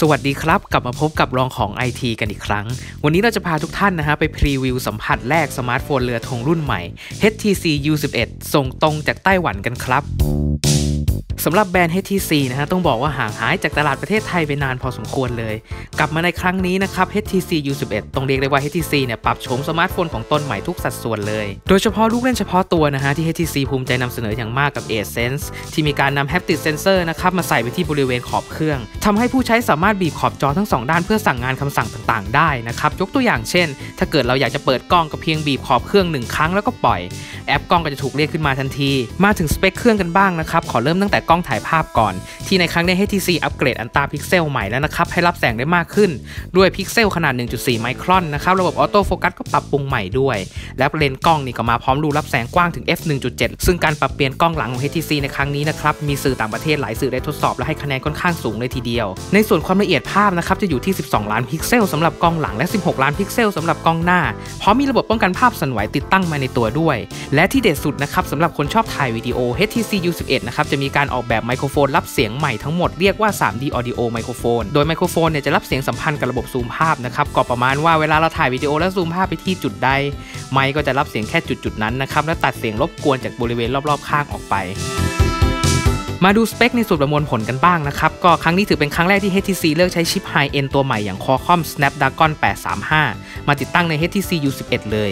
สวัสดีครับ กลับมาพบกับรองของ IT กันอีกครั้ง วันนี้เราจะพาทุกท่านนะฮะไปพรีวิวสัมผัสแรกสมาร์ทโฟนเรือธงรุ่นใหม่ HTC U11 ส่งตรงจากไต้หวันกันครับ สำหรับแบรนด์ HTC นะฮะต้องบอกว่าห่างหายจากตลาดประเทศไทยไปนานพอสมควรเลย กลับมาในครั้งนี้นะครับ HTC U11 ต้องเรียกได้ว่า HTC เนี่ยปรับโฉมสมาร์ทโฟนของตนใหม่ทุกสัดส่วนเลย โดยเฉพาะลูกเล่นเฉพาะตัวนะฮะที่ HTC ภูมิใจนำเสนออย่างมากกับ AirSense ที่มีการนำ Haptic Sensor นะครับมาใส่ไว้ที่บริเวณขอบเครื่องทำให้ผู้ใช้สามารถบีบขอบจอทั้งสองด้านเพื่อสั่งงานคำสั่งต่างๆ ได้นะครับยกตัวอย่างเช่น ถ้าเกิดเราอยากจะเปิดกล้องก็เพียงบีบขอบเครื่องหนึ่งครั้งแล้วก็ปล่อย แอปกล้องก็จะถูกเรียกขึ้นมาทันที มาถึงสเปคเครื่องกันบ้างนะครับ ขอเริ่มตั้งแต่กล้องถ่ายภาพก่อน ที่ในครั้งนี้ HTC อัปเกรดอันตาพิกเซลใหม่แล้วนะครับ ให้รับแสงได้มากขึ้น ด้วยพิกเซลขนาด 1.4 ไมครอนนะครับ ระบบออโต้โฟกัสก็ปรับปรุงใหม่ด้วย และเลนส์กล้องนี่ก็มาพร้อมรูรับแสงกว้างถึง f 1.7ซึ่งการปรับเปลี่ยนกล้องหลังของ HTC ในครั้งนี้นะครับมีสื่อต่างประเทศหลายสื่อได้ทดสอบและให้คะแนนค่อนข้างสูงเลยทีเดียว ในส่วนความละเอียดภาพนะครับจะอยู่ที่ 12 ล้านพิกเซลสำหรับกล้องหลังและ 16 ล้านพิกเซลสำหรับกล้องหน้าพร้อมมีระบบป้องกันภาพสั่นไหวติดตั้งมาในตัวด้วยและที่เด็ดสุดนะครับสำหรับคนชอบถ่ายวิดีโอ HTC U11 นะครับจะมีการออกแบบไมโครโฟนรับเสียงใหม่ทั้งหมดเรียกว่า 3D Audio ไมโครโฟนโดยไมโครโฟนเนี่ยจะรับเสียงสัมพันธ์กับระบบซูมภาพนะครับก็ประมาณว่าเวลาเราถ่ายวิดีโอแล้วซูมภาพไปที่จุดใด ไมค์ก็จะรับเสียงแค่จุดๆนั้นนะครับและตัดเสียงรบกวนจากบริเวณรอบๆ ข้างออกไปมาดูสเปคในส่วนประมวลผลกันบ้างนะครับ ก็ครั้งนี้ถือเป็นครั้งแรกที่ HTC เลือกใช้ชิป High End ตัวใหม่อย่าง Qualcomm Snapdragon 835 มาติดตั้งใน HTC U11 เลย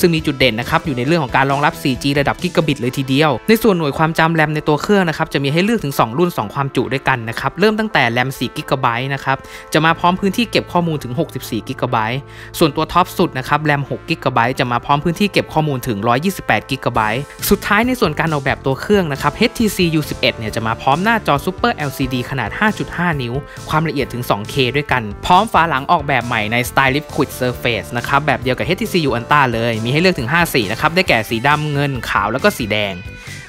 ซึ่งมีจุดเด่นนะครับอยู่ในเรื่องของการรองรับ 4G ระดับกิกะบิตเลยทีเดียว ในส่วนหน่วยความจำแรมในตัวเครื่องนะครับจะมีให้เลือกถึง 2 รุ่น 2 ความจุด้วยกันนะครับเริ่มตั้งแต่แรม4 g b นะครับจะมาพร้อมพื้นที่เก็บข้อมูลถึง 64 g b ส่วนตัวท็อปสุดนะครับแรม6 g b จะมาพร้อมพื้นที่เก็บข้อมูลถึง 128 g b สุดท้ายในส่วนการออกแบบตัวเครื่องนะครับ HTC U11 เนี่ยจะมาพร้อมหน้าจอ Super LCD ขนาด 5.5 นิ้ว ความละเอียดถึง 2K ด้วยกัน พร้อมฝาหลังออกแบบใหม่ใน Style Liquid Surface นะครับแบบเดียวกับ HTC U Ultra เลยมีให้เลือกถึง 5 สีนะครับ ได้แก่สีดำเงินขาวแล้วก็สีแดง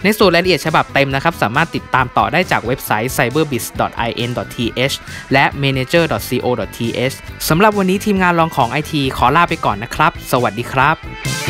ในส่วนรายละเอียดฉบับเต็มนะครับ สามารถติดตามต่อได้จากเว็บไซต์ cyberbiz.in.th และ manager.co.th สำหรับวันนี้ทีมงานรองของไอทีขอลาไปก่อนนะครับ สวัสดีครับ